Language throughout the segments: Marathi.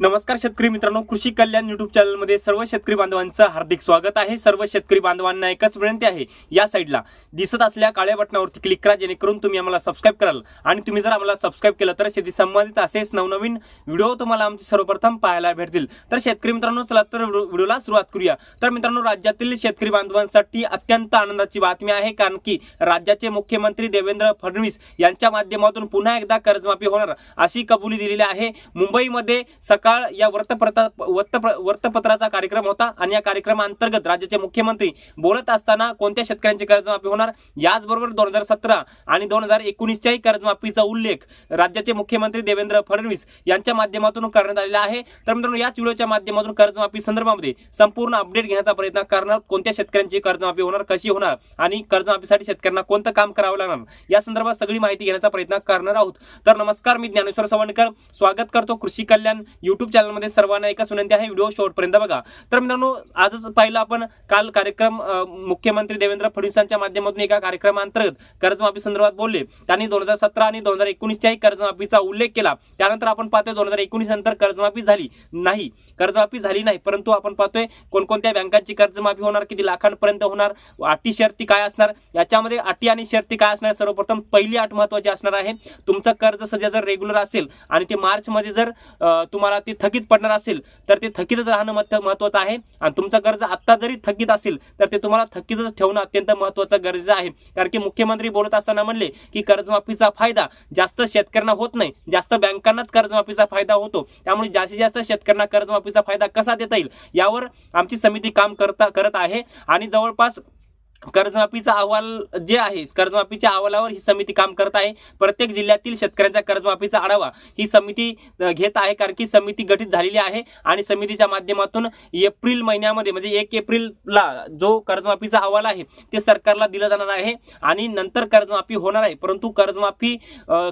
नमस्कार शेतकरी मित्रांनो कृषी कल्याण युट्यूब चॅनलमध्ये सर्व शेतकरी बांधवांचं हार्दिक स्वागत आहे. सर्व शेतकरी बांधवांना एकच विनंती आहे या साईडला दिसत असल्या काळ्या बटनावरती क्लिक करा जेणेकरून तुम्ही आम्हाला सबस्क्राईब कराल. आणि तुम्ही जर आम्हाला सबस्क्राईब केलं तर शेती संबंधित असेच नवनवीन व्हिडिओ तुम्हाला आमचे सर्वप्रथम पाहायला भेटतील. तर शेतकरी मित्रांनो चला तर व्हिडिओला सुरुवात करूया. तर मित्रांनो राज्यातील शेतकरी बांधवांसाठी अत्यंत आनंदाची बातमी आहे कारण की राज्याचे मुख्यमंत्री देवेंद्र फडणवीस यांच्या माध्यमातून पुन्हा एकदा कर्जमाफी होणार अशी कबुली दिलेली आहे. मुंबईमध्ये सकाळ सकाळ या वृत्तपत्र वृत्तपत्राचा कार्यक्रम होता आणि या कार्यक्रमाअंतर्गत राज्याचे मुख्यमंत्री बोलत असताना कोणत्या शेतकऱ्यांची कर्जमाफी होणार? याचबरोबर दोन हजार सतरा आणि दोन हजार एकोणीसच्याही कर्जमाफीचा उल्लेख राज्याचे मुख्यमंत्री देवेंद्र फडणवीस यांच्या माध्यमातून करण्यात आलेला आहे. तर मित्रांनो याच व्हिडिओच्या माध्यमातून कर्जमाफी संदर्भामध्ये संपूर्ण अपडेट घेण्याचा प्रयत्न करणार कोणत्या शेतकऱ्यांची कर्जमाफी होणार कशी होणार आणि कर्जमाफीसाठी शेतकऱ्यांना कोणतं काम करावं लागणार? या संदर्भात सगळी माहिती घेण्याचा प्रयत्न करणार आहोत. तर नमस्कार मी ज्ञानेश्वर सवणकर स्वागत करतो कृषी कल्याण युट्यूब चॅनलमध्ये सर्वांना एकच विनंती आहे व्हिडिओ शेवटपर्यंत बघा. तर मित्रांनो आजच पाहिलं आपण काल कार्यक्रम मुख्यमंत्री देवेंद्र फडणवीसांच्या माध्यमातून एका कार्यक्रमांतर्गत कर्जमाफी संदर्भात बोलले. त्यांनी दोन हजार सतरा आणि दोन हजार एकोणीसच्याही कर्जमाफीचा उल्लेख केला. त्यानंतर आपण पाहतोय दोन हजार एकोणीस नंतर कर्जमाफी झाली नाही. कर्जमाफी झाली नाही परंतु आपण पाहतोय कोणकोणत्या बँकांची कर्जमाफी होणार किती लाखांपर्यंत होणार अटी शर्ती काय असणार याच्यामध्ये अटी आणि शर्ती काय असणार सर्वप्रथम पहिली अट महत्वाची असणार आहे. तुमचं कर्ज सध्या जर रेग्युलर असेल आणि ते मार्चमध्ये जर तुम्हाला ती थकीत पडणार असेल तर ते थकीतच राहणं महत्वाचं आहे. आणि तुमचा कर्ज आत्ता जरी थकीत असेल तर ते तुम्हाला थकीतच ठेवणं अत्यंत महत्वाचं गरजेचं आहे. कारण की मुख्यमंत्री बोलत असताना म्हणले की कर्जमाफीचा फायदा जास्त शेतकऱ्यांना होत नाही जास्त बँकांनाच कर्जमाफीचा फायदा होतो. त्यामुळे जास्तीत जास्त शेतकऱ्यांना कर्जमाफीचा फायदा कसा देता येईल? यावर आमची समिती काम करता करत आहे. आणि जवळपास कर्जमाफीचा अहवाल जे आहे कर्जमाफीच्या अहवालावर ही समिती काम करत आहे. प्रत्येक जिल्ह्यातील शेतकऱ्यांचा कर्जमाफीचा आढावा ही समिती घेत आहे कारण की समिती गठीत झालेली आहे आणि समितीच्या माध्यमातून एप्रिल महिन्यामध्ये म्हणजे एक एप्रिलला जो कर्जमाफीचा अहवाल आहे ते सरकारला दिला जाणार आहे आणि नंतर कर्जमाफी होणार आहे. परंतु कर्जमाफी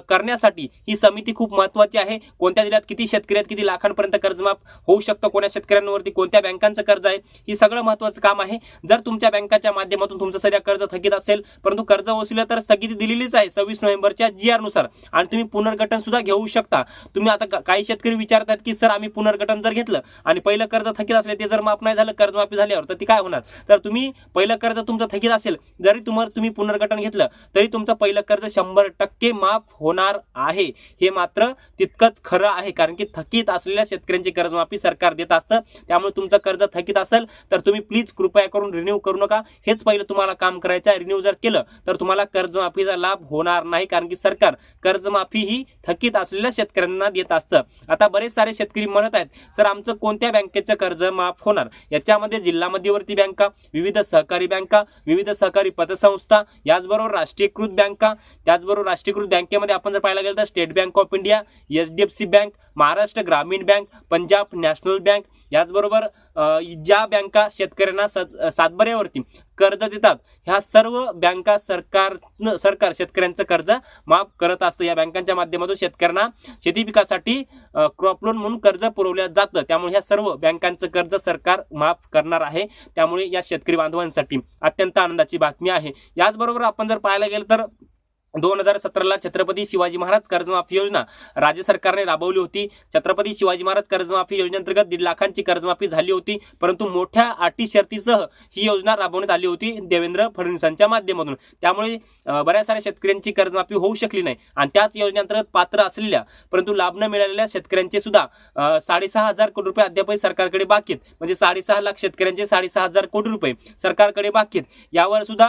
करण्यासाठी ही समिती खूप महत्वाची आहे. कोणत्या जिल्ह्यात किती शेतकरी आहेत किती लाखांपर्यंत कर्जमाफ होऊ शकतं कोणत्या शेतकऱ्यांवरती कोणत्या बँकांचं कर्ज आहे ही सगळं महत्वाचं काम आहे. जर तुमच्या बँकाच्या माध्यमातून तुमचं सध्या कर्ज थकीत असेल परंतु कर्ज वसुली तर स्थगिती दिलेलीच आहे सव्वीस नोव्हेंबरच्या जी आरनुसार आणि तुम्ही पुनर्गठन सुद्धा घेऊ शकता. तुम्ही आता काही शेतकरी विचारतात की सर आम्ही पुनर्गठन जर घेतलं आणि पहिलं कर्ज थकीत असले ते जर माफ नाही झालं कर्जमाफी झाल्यावर तर ती काय होणार? तर तुम्ही पहिलं कर्ज तुमचं थकीत असेल जरी तुम्हाला तुम्ही पुनर्गठन घेतलं तरी तुमचं पहिलं कर्ज शंभर टक्के माफ होणार आहे. हे मात्र तितकंच खरं आहे कारण की थकीत असलेल्या शेतकऱ्यांची कर्जमाफी सरकार देत असतं. त्यामुळे तुमचं कर्ज थकीत असेल तर तुम्ही प्लीज कृपया करून रिन्यू करू नका. हेच पहिलं तुम्हाला काम करायचं आहे रिन्यू जर केलं तर तुम्हाला कर्जमाफीचा लाभ होणार नाही कारण की सरकार कर्जमाफी ही थकीत असलेल्या शेतकऱ्यांना देत असतं. आता बरेच सारे शेतकरी म्हणत आहेत सर आमचं कोणत्या बँकेचं कर्ज माफ होणार? याच्यामध्ये जिल्हा मध्यवर्ती बँका विविध सहकारी बँका विविध सहकारी पतसंस्था याचबरोबर राष्ट्रीयकृत बँका त्याचबरोबर राष्ट्रीयकृत बँकेमध्ये आपण जर पाहायला गेलं तर State Bank of India H D F C Bank Maharashtra Gramin Bank Punjab national bank याचबरोबर ज्या बँका शेतकऱ्यांना सद- कर्ज देतात ह्या सर्व बँका सरकार सरकार शेतकऱ्यांचं कर्ज माफ करत असतं. या बँकांच्या माध्यमातून शेतकऱ्यांना शेती पिकासाठी क्रॉप लोन म्हणून कर्ज पुरवल्या जातं. त्यामुळे ह्या सर्व बँकांचं कर्ज सरकार माफ करणार आहे. त्यामुळे या शेतकरी बांधवांसाठी अत्यंत आनंदाची बातमी आहे. याचबरोबर आपण जर पाहायला गेलं तर दोन हजार सतराला छत्रपती शिवाजी महाराज कर्जमाफी योजना राज्य सरकारने राबवली होती. छत्रपती शिवाजी महाराज कर्जमाफी योजनेअंतर्गत दीड लाखांची कर्जमाफी झाली होती. परंतु मोठ्या अटी शर्तीसह ही योजना राबवण्यात आली होती देवेंद्र फडणवीसांच्या माध्यमातून. त्यामुळे बऱ्याच साऱ्या शेतकऱ्यांची कर्जमाफी होऊ शकली नाही आणि त्याच योजनेअंतर्गत पात्र असलेल्या परंतु लाभ न मिळालेल्या शेतकऱ्यांचे सुद्धा साडेसहा हजार कोटी रुपये अद्यापही सरकारकडे बाकी आहेत. म्हणजे साडेसहा लाख शेतकऱ्यांचे साडेसहा हजार कोटी रुपये सरकारकडे बाकी आहेत. यावर सुद्धा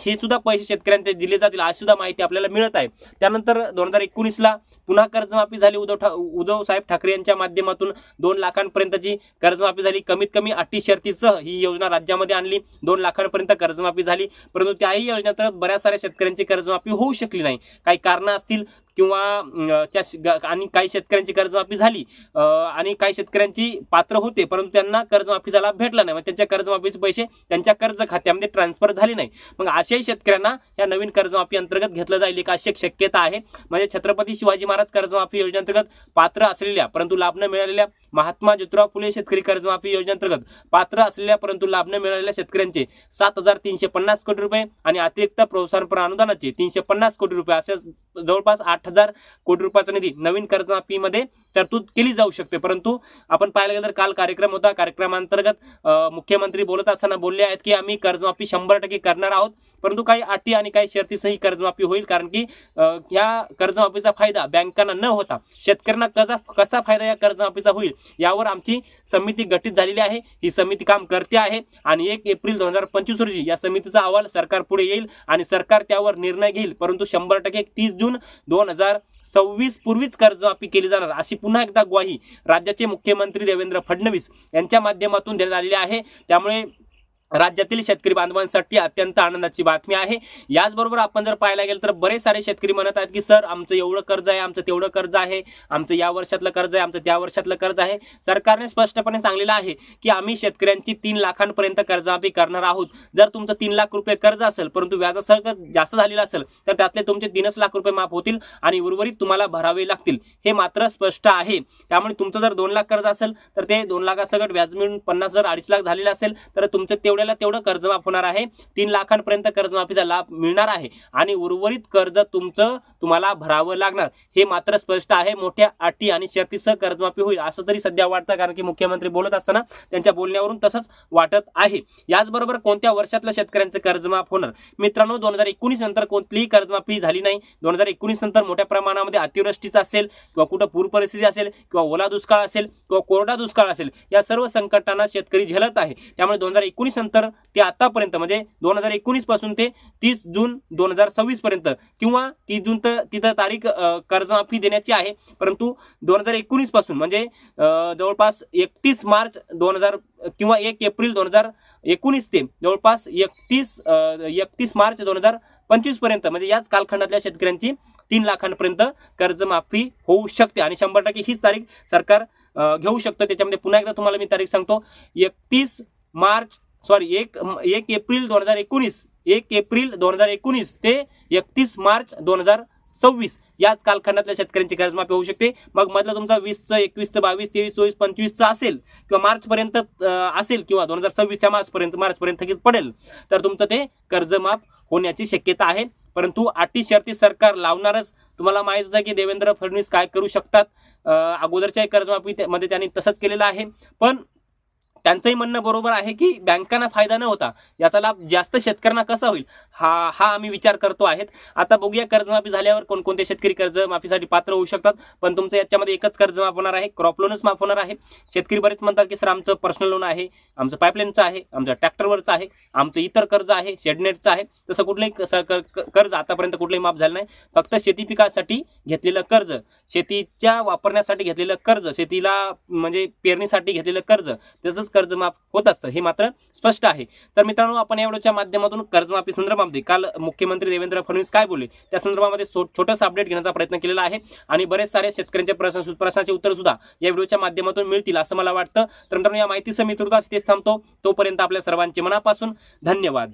हे सुद्धा पैसे शेतकऱ्यांना दिले जातील. आज सुद्धा माहिती आपल्याला मिळत आहे. त्यानंतर दोन हजार एकोणीसला पुन्हा कर्जमाफी झाली. उद्धव ठा उद्धव साहेब ठाकरे यांच्या माध्यमातून दोन लाखांपर्यंतची कर्जमाफी झाली. कमीत कमी अटी शर्तीसह ही योजना राज्यामध्ये आणली. दोन लाखांपर्यंत कर्जमाफी झाली. परंतु त्याही योजनेतर्गत बऱ्याच साऱ्या शेतकऱ्यांची कर्जमाफी होऊ शकली नाही. काही कारणं असतील किंवा त्या आणि काही शेतकऱ्यांची कर्जमाफी झाली आणि काही शेतकऱ्यांची पात्र होते परंतु त्यांना कर्जमाफीचा लाभ भेटला नाही. मग त्यांच्या कर्जमाफीचे पैसे त्यांच्या कर्ज खात्यामध्ये ट्रान्सफर झाले नाही. मग अशाही शेतकऱ्यांना या नवीन कर्जमाफी अंतर्गत घेतलं जाईल. एक अशी शक्यता आहे. म्हणजे छत्रपती शिवाजी महाराज कर्जमाफी योजनेअंतर्गत पात्र असलेल्या परंतु लाभ न मिळालेल्या महात्मा ज्योतिराव फुले शेतकरी कर्जमाफी योजनेअंतर्गत पात्र असलेल्या परंतु लाभ न मिळालेल्या शेतकऱ्यांचे सात हजार तीनशे पन्नास कोटी रुपये आणि अतिरिक्त प्रोत्साहनपर अनुदानाचे तीनशे पन्नास कोटी रुपये असे जवळपास आठ हजार कोटी रुपयाचा निधी नवीन कर्जमाफीमध्ये तरतूद केली जाऊ शकते. परंतु आपण पाहायला गेलं तर काल कार्यक्रम होता. कार्यक्रमांतर्गत मुख्यमंत्री बोलत असताना बोलले आहेत की आम्ही कर्जमाफी शंभर टक्के करणार आहोत. परंतु काही अटी आणि काही शर्तीसही कर्जमाफी होईल कारण की या कर्जमाफीचा फायदा बँकांना न होता शेतकऱ्यांना कसा कसा फायदा या कर्जमाफीचा होईल यावर आमची समिती गठीत झालेली आहे. ही समिती काम करते आहे आणि एक एप्रिल दोन हजार पंचवीस रोजी या समितीचा अहवाल सरकार पुढे येईल आणि सरकार त्यावर निर्णय घेईल. परंतु शंभर टक्के तीस जून दोन हजार सव्वीस पूर्वीच कर्जमाफी केली जाणार. अशी पुन्हा एकदा ग्वाही राज्याचे मुख्यमंत्री देवेंद्र फडणवीस यांच्या माध्यमातून देण्यात आलेली आहे. त्यामुळे राज्यातील शेतकरी बांधवांसाठी अत्यंत आनंदाची बातमी आहे. याचबरोबर आपण जर पाहायला गेलं तर बरेच सारे शेतकरी म्हणत आहेत की सर आमचं एवढं कर्ज आहे आमचं तेवढं कर्ज आहे आमचं या वर्षातलं कर्ज आहे आमचं त्या वर्षातलं कर्ज आहे. सरकारने स्पष्टपणे सांगलेलं आहे की आम्ही शेतकऱ्यांची तीन लाखांपर्यंत कर्जमाफी करणार आहोत. जर तुमचं तीन लाख रुपये कर्ज असेल परंतु व्याजासह जास्त झालेलं असेल तर त्यातले तुमचे तीनच लाख रुपये माफ होतील आणि उर्वरित तुम्हाला भरावे लागतील. हे मात्र स्पष्ट आहे. त्यामुळे तुमचं जर दोन लाख कर्ज असेल तर ते दोन लाखासकट व्याज मिळून पन्नास हजार अडीच लाख झालेलं असेल तर तुमचं तेवढं तेवढ्याला तेवढं कर्ज माफ होणार आहे. तीन लाखांपर्यंत कर्जमाफीचा लाभ मिळणार आहे. आणि उर्वरित कर्ज तुमचं तुम्हाला भरावं लागणार. हे मात्र स्पष्ट आहे. मोठ्या अटी आणि शर्तीसह कर्जमाफी होईल असं तरी सध्या वाटतं कारण की मुख्यमंत्री बोलत असताना त्यांच्या बोलण्यावरून तसंच वाटत आहे. याचबरोबर कोणत्या वर्षातलं शेतकऱ्यांचं कर्जमाफ होणार? मित्रांनो दोन हजार एकोणीस नंतर कोणतीही कर्जमाफी झाली नाही. दोन हजार एकोणीस नंतर मोठ्या प्रमाणामध्ये अतिवृष्टीचा असेल किंवा कुठं पूर परिस्थिती असेल किंवा ओला दुष्काळ असेल किंवा कोरडा दुष्काळ असेल या सर्व संकटांना शेतकरी झेलत आहे. त्यामुळे दोन हजार एकोणीस त्यानंतर ते आतापर्यंत म्हणजे दोन हजार एकोणीसपासून ते तीस जून दोन हजार सव्वीस पर्यंत किंवा तीस जून तर तिथं तारीख कर्जमाफी देण्याची आहे. परंतु दोन हजार एकोणीसपासून म्हणजे जवळपास एकतीस मार्च दोन हजार किंवा एक एप्रिल दोन हजार एकोणीस ते जवळपास एकतीस एकतीस मार्च दोन हजार पंचवीसपर्यंत म्हणजे याच कालखंडातल्या शेतकऱ्यांची तीन लाखांपर्यंत कर्जमाफी होऊ शकते. आणि शंभर टक्के हीच तारीख सरकार घेऊ शकतं. त्याच्यामध्ये पुन्हा एकदा तुम्हाला मी तारीख सांगतो. एकतीस मार्च सॉरी एक एक एप्रिल दोन हजार एकोणीस एक एप्रिल दोन हजार एकोणीस ते एकतीस मार्च दोन हजार सव्वीस. याच कालखंडातल्या शेतकऱ्यांची कर्जमाफी होऊ शकते. मग मधलं तुमचा वीसचं एकवीसचं बावीस तेवीस चोवीस पंचवीसचं असेल किंवा मार्चपर्यंत असेल किंवा दोन हजार सव्वीसच्या मार्चपर्यंत मार्चपर्यंत थकीत पडेल तर तुमचं ते कर्जमाफ होण्याची शक्यता आहे. परंतु अटी शर्ती सरकार लावणारच. तुम्हाला माहितीच आहे की देवेंद्र फडणवीस काय करू शकतात. अगोदरच्याही अगोदरच्या कर्जमाफी मध्ये त्यांनी तसंच केलेलं आहे. पण त्यांचंही म्हणणं बरोबर आहे की बँकांना फायदा न होता याचा लाभ जास्त शेतकऱ्यांना कसा होईल? हा हा आम्ही विचार करतो आहेत. आता बघूया कर्जमाफी झाल्यावर कोणकोणते शेतकरी कर्जमाफीसाठी पात्र होऊ शकतात. पण तुमचं याच्यामध्ये एकच कर्ज माफ होणार आहे क्रॉप लोनच माफ होणार आहे. शेतकरी बरेच म्हणतात की सर आमचं पर्सनल लोन आहे आमचं पाईपलाईनचं आहे आमचं ट्रॅक्टरवरचं आहे आमचं इतर कर्ज आहे शेडनेटचं आहे. तसं कुठलंही कर्ज आतापर्यंत कुठलंही माफ झालं नाही. फक्त शेती पिकासाठी घेतलेलं कर्ज शेतीच्या वापरण्यासाठी घेतलेलं कर्ज शेतीला म्हणजे पेरणीसाठी घेतलेलं कर्ज तसंच कर्जमाफ होत असतं हे मात्र स्पष्ट आहे. तर मित्रांनो आपण एवढ्याच्या माध्यमातून कर्जमाफी संदर्भामध्ये काल मुख्यमंत्री देवेंद्र फडणवीस काय बोलले त्या संदर्भामध्ये छोटस छोटंसं अपडेट घेण्याचा प्रयत्न केलेला आहे. आणि बरेच सारे शेतकऱ्यांचे प्रश्न प्रश्नाचे उत्तर सुद्धा या व्हिडिओच्या माध्यमातून मिळतील असं मला वाटतं. तर मित्रांनो या माहितीसह मी तुर्तास थांबतो. तोपर्यंत आपल्या सर्वांचे मनापासून धन्यवाद.